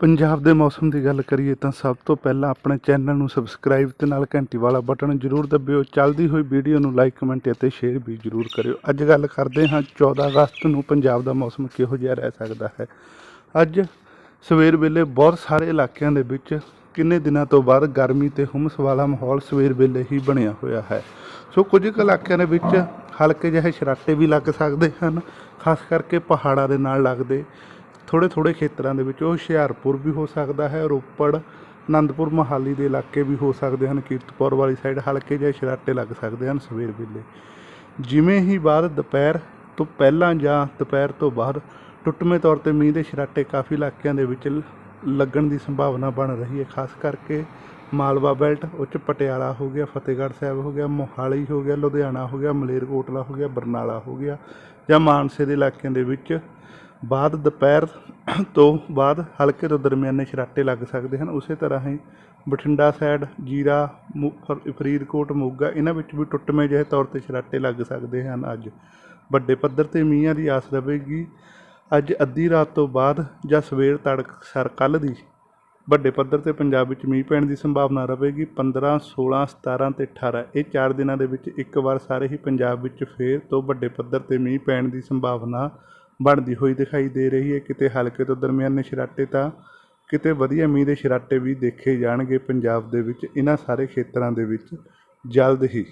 ਪੰਜਾਬ ਦੇ ਮੌਸਮ ਦੀ ਗੱਲ ਕਰੀਏ ਤਾਂ ਸਭ ਤੋਂ ਪਹਿਲਾਂ ਆਪਣੇ ਚੈਨਲ ਨੂੰ ਸਬਸਕ੍ਰਾਈਬ ਤੇ ਨਾਲ ਘੰਟੀ ਵਾਲਾ ਬਟਨ ਜ਼ਰੂਰ ਦਬਿਓ। ਚੱਲਦੀ ਹੋਈ ਵੀਡੀਓ ਨੂੰ ਲਾਈਕ ਕਮੈਂਟ ਅਤੇ ਸ਼ੇਅਰ ਵੀ ਜ਼ਰੂਰ ਕਰਿਓ। ਅੱਜ ਗੱਲ ਕਰਦੇ ਹਾਂ 14 ਅਗਸਤ ਨੂੰ ਪੰਜਾਬ ਦਾ ਮੌਸਮ ਕਿਹੋ ਜਿਹਾ ਰਹਿ ਸਕਦਾ ਹੈ। ਅੱਜ ਸਵੇਰ ਵੇਲੇ ਬਹੁਤ ਸਾਰੇ ਇਲਾਕਿਆਂ ਦੇ ਵਿੱਚ ਕਿੰਨੇ ਦਿਨਾਂ ਤੋਂ ਬਾਅਦ ਗਰਮੀ ਤੇ ਹੁਮਸ ਵਾਲਾ ਮਾਹੌਲ ਸਵੇਰ ਵੇਲੇ ਹੀ ਬਣਿਆ ਹੋਇਆ ਹੈ। ਸੋ ਕੁਝ ਕੁ ਇਲਾਕਿਆਂ ਦੇ ਵਿੱਚ ਹਲਕੇ ਜਿਹੇ ਸ਼ਰਾਟੇ ਵੀ ਲੱਗ ਸਕਦੇ ਹਨ, ਖਾਸ ਕਰਕੇ ਪਹਾੜਾਂ ਦੇ ਨਾਲ ਲੱਗਦੇ ਥੋੜ੍ਹੇ ਥੋੜ੍ਹੇ ਖੇਤਰਾਂ ਦੇ ਵਿੱਚ ਉਹ ਹੁਸ਼ਿਆਰਪੁਰ ਵੀ ਹੋ ਸਕਦਾ ਹੈ ਰੋਪੜ ਆਨੰਦਪੁਰ ਮੋਹਾਲੀ ਦੇ ਇਲਾਕੇ ਵੀ ਹੋ ਸਕਦੇ ਹਨ, ਕੀਰਤਪੁਰ ਵਾਲੀ ਸਾਈਡ ਹਲਕੇ ਜਿਹੇ ਛਰਾਟੇ ਲੱਗ ਸਕਦੇ ਹਨ ਸਵੇਰ ਵੇਲੇ। ਜਿਵੇਂ ਹੀ ਬਾਅਦ ਦੁਪਹਿਰ ਤੋਂ ਪਹਿਲਾਂ ਜਾਂ ਦੁਪਹਿਰ ਤੋਂ ਬਾਅਦ ਟੁੱਟਵੇਂ ਤੌਰ ਤੇ ਮੀਂਹ ਦੇ ਛਰਾਟੇ ਕਾਫੀ ਇਲਾਕਿਆਂ ਦੇ ਵਿੱਚ ਲ- ਲੱਗਣ ਦੀ ਸੰਭਾਵਨਾ ਬਣ ਰਹੀ ਹੈ, ਖਾਸ ਕਰਕੇ ਮਾਲਵਾ ਬੈਲਟ ਉੱਚ ਪਟਿਆਲਾ ਹੋ ਗਿਆ, ਫਤਿਹਗੜ੍ਹ ਸਾਹਿਬ ਹੋ ਗਿਆ, ਮੋਹਾਲੀ ਹੋ ਗਿਆ, ਲੁਧਿਆਣਾ ਹੋ ਗਿਆ, ਮਲੇਰਕੋਟਲਾ ਹੋ ਗਿਆ, ਬਰਨਾਲਾ ਹੋ ਗਿਆ ਜਾਂ ਮਾਨਸੇ ਦੇ ਇਲਾਕਿਆਂ ਦੇ ਵਿੱਚ ਬਾਅਦ ਦੁਪਹਿਰ ਤੋਂ ਬਾਅਦ ਹਲਕੇ ਤੋਂ ਦਰਮਿਆਨੇ ਛਰਾਟੇ ਲੱਗ ਸਕਦੇ ਹਨ। ਉਸੇ ਤਰ੍ਹਾਂ ਹੀ ਬਠਿੰਡਾ ਸਾਈਡ, ਜੀਰਾ, ਮੁ- ਫਰ- ਫਰੀਦਕੋਟ, ਮੋਗਾ, ਇਹਨਾਂ ਵਿੱਚ ਵੀ ਟੁੱਟਵੇਂ ਜਿਹੇ ਤੌਰ ਤੇ ਛਰਾਟੇ ਲੱਗ ਸਕਦੇ ਹਨ ਅੱਜ। ਵੱਡੇ ਪੱਧਰ ਤੇ ਮੀਂਹਾਂ ਦੀ ਆਸ ਰਹੇਗੀ। ਅੱਜ ਅੱਧੀ ਰਾਤ ਤੋਂ ਬਾਅਦ ਜਾਂ ਸਵੇਰ ਤੜਕ ਸਰ ਕੱਲ੍ਹ ਦੀ ਵੱਡੇ ਪੱਧਰ ਤੇ ਪੰਜਾਬ ਵਿੱਚ ਮੀਂਹ ਪੈਣ ਦੀ ਸੰਭਾਵਨਾ ਰਹੇਗੀ। 15 16 17 ਤੇ 18 ਇਹ ਚਾਰ ਦਿਨਾਂ ਦੇ ਵਿੱਚ ਇੱਕ ਵਾਰ ਸਾਰੇ ਹੀ ਪੰਜਾਬ ਵਿੱਚ ਫੇਰ ਤੋਂ ਵੱਡੇ ਪੱਧਰ ਤੇ ਮੀਂਹ ਪੈਣ ਦੀ ਸੰਭਾਵਨਾ ਬਣਦੀ ਹੋਈ ਦਿਖਾਈ ਦੇ ਰਹੀ ਹੈ। ਕਿਤੇ ਹਲਕੇ ਤੋਂ ਦਰਮਿਆਨੇ ਸਰਾਟੇ ਤਾਂ ਕਿਤੇ ਵਧੀਆ ਮੀਂਹ ਦੇ ਸ਼ਰਾਟੇ ਵੀ ਦੇਖੇ ਜਾਣਗੇ ਪੰਜਾਬ ਦੇ ਵਿੱਚ। ਇਹਨਾਂ ਸਾਰੇ ਖੇਤਰਾਂ ਦੇ ਵਿੱਚ ਜਲਦ ਹੀ